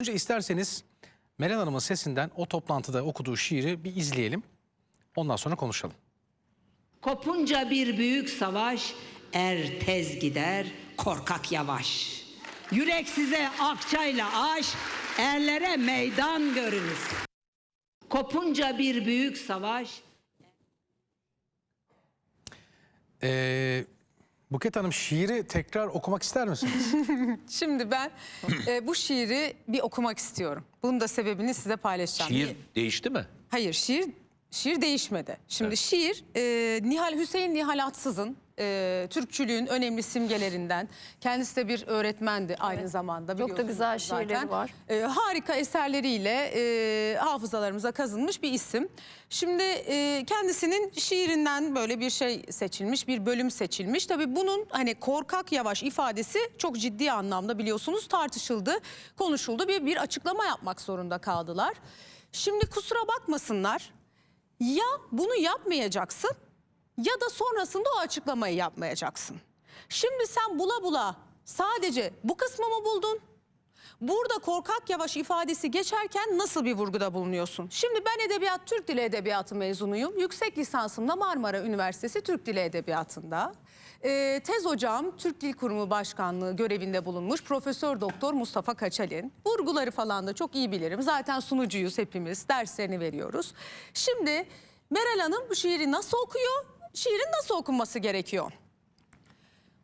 Önce isterseniz Meral Hanım'ın sesinden o toplantıda okuduğu şiiri bir izleyelim. Ondan sonra konuşalım. Kopunca bir büyük savaş, er tez gider, korkak yavaş. Yürek size akçayla aş, erlere meydan görünür. Kopunca bir büyük savaş, Ee, Buket Hanım şiiri tekrar okumak ister misiniz? Şimdi ben e, bu şiiri bir okumak istiyorum. Bunun da sebebini size paylaşacağım. Şiir değişti mi? Hayır şiir şiir değişmedi. Şimdi şiir e, Nihal Hüseyin Nihal Atsız'ın e, Türkçülüğün önemli simgelerinden. Kendisi de bir öğretmendi aynı zamanda. Çok da güzel zaten. şiirleri var. E, harika eserleriyle e, hafızalarımıza kazınmış bir isim. Şimdi e, kendisinin şiirinden böyle bir şey seçilmiş, bir bölüm seçilmiş. Tabii bunun hani korkak yavaş ifadesi çok ciddi anlamda biliyorsunuz tartışıldı, konuşuldu. Bir, bir açıklama yapmak zorunda kaldılar. Şimdi kusura bakmasınlar. Ya bunu yapmayacaksın ya da sonrasında o açıklamayı yapmayacaksın. Şimdi sen bula bula sadece bu kısmı mı buldun? Burada korkak yavaş ifadesi geçerken nasıl bir vurguda bulunuyorsun? Şimdi ben edebiyat, Türk Dili Edebiyatı mezunuyum. Yüksek lisansım da Marmara Üniversitesi Türk Dili Edebiyatı'nda. Ee, tez hocam Türk Dil Kurumu Başkanlığı görevinde bulunmuş Profesör Doktor Mustafa Kaçalin. Vurguları falan da çok iyi bilirim. Zaten sunucuyuz hepimiz, derslerini veriyoruz. Şimdi Meral Hanım bu şiiri nasıl okuyor? Şiirin nasıl okunması gerekiyor?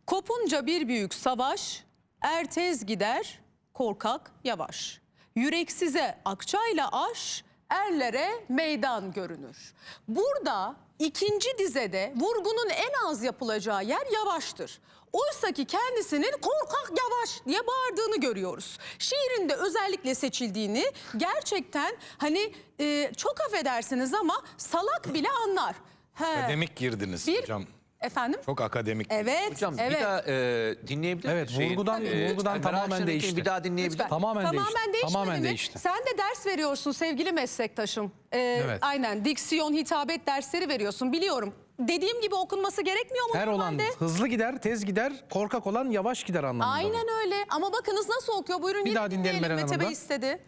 Kopunca bir büyük savaş, er tez gider, korkak yavaş. Yüreksize akçayla aş, erlere meydan görünür. Burada ikinci dizede vurgunun en az yapılacağı yer yavaştır. Oysa ki kendisinin korkak yavaş diye bağırdığını görüyoruz. Şiirinde özellikle seçildiğini gerçekten hani e, çok affedersiniz ama salak bile anlar. He. Akademik girdiniz Bir- hocam. Efendim? Çok akademik. Evet, Hocam evet. bir daha e, dinleyebilir Evet, miyiz? vurgudan- vurgudan Meral tamamen değişti. Bir daha dinleyebilir Lütfen. Tamamen değişti. değişmedi Tamamen mi? değişti. Sen de ders veriyorsun sevgili meslektaşım. Ee, Evet. Aynen diksiyon, hitabet dersleri veriyorsun biliyorum. Dediğim gibi okunması gerekmiyor mu Her olan normalde? hızlı gider, tez gider, korkak olan yavaş gider anlamında. Aynen öyle ama bakınız nasıl okuyor. Buyurun Bir yine daha dinleyelim Meral Mete Bey Hanım'dan. istedi.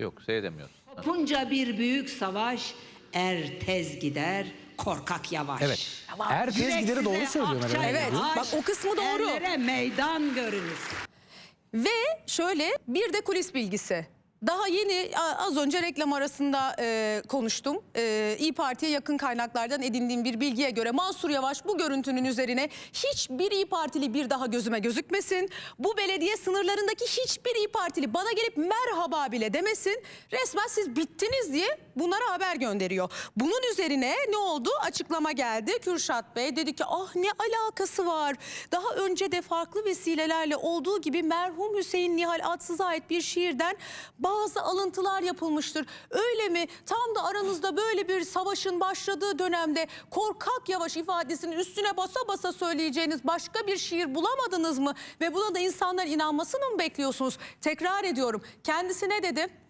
Yok seyredemiyoruz. kopunca bir büyük savaş, er tez gider, korkak yavaş. Evet. Er tez gideri doğru söylüyor Evet, bak o kısmı doğru. Erlere meydan görünür. Ve şöyle bir de kulis bilgisi. Daha yeni az önce reklam arasında e, konuştum. E, İyi Parti'ye yakın kaynaklardan edindiğim bir bilgiye göre Mansur Yavaş bu görüntünün üzerine hiçbir İyi Partili bir daha gözüme gözükmesin. Bu belediye sınırlarındaki hiçbir İyi Partili bana gelip merhaba bile demesin. Resmen siz bittiniz diye bunlara haber gönderiyor. Bunun üzerine ne oldu? Açıklama geldi. Kürşat Bey dedi ki ah ne alakası var. Daha önce de farklı vesilelerle olduğu gibi merhum Hüseyin Nihal Atsız'a ait bir şiirden bazı alıntılar yapılmıştır. Öyle mi? Tam da aranızda böyle bir savaşın başladığı dönemde korkak yavaş ifadesinin üstüne basa basa söyleyeceğiniz başka bir şiir bulamadınız mı? Ve buna da insanlar inanmasını mı bekliyorsunuz? Tekrar ediyorum. Kendisi ne dedi?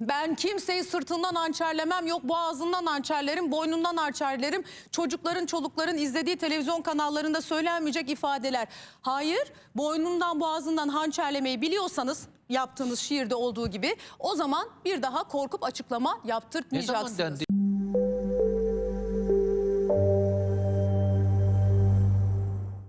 Ben kimseyi sırtından hançerlemem, yok boğazından hançerlerim, boynundan hançerlerim. Çocukların, çolukların izlediği televizyon kanallarında söylenmeyecek ifadeler. Hayır, boynundan boğazından hançerlemeyi biliyorsanız yaptığınız şiirde olduğu gibi o zaman bir daha korkup açıklama Ne zaman yaptırtmayacaksınız. dendi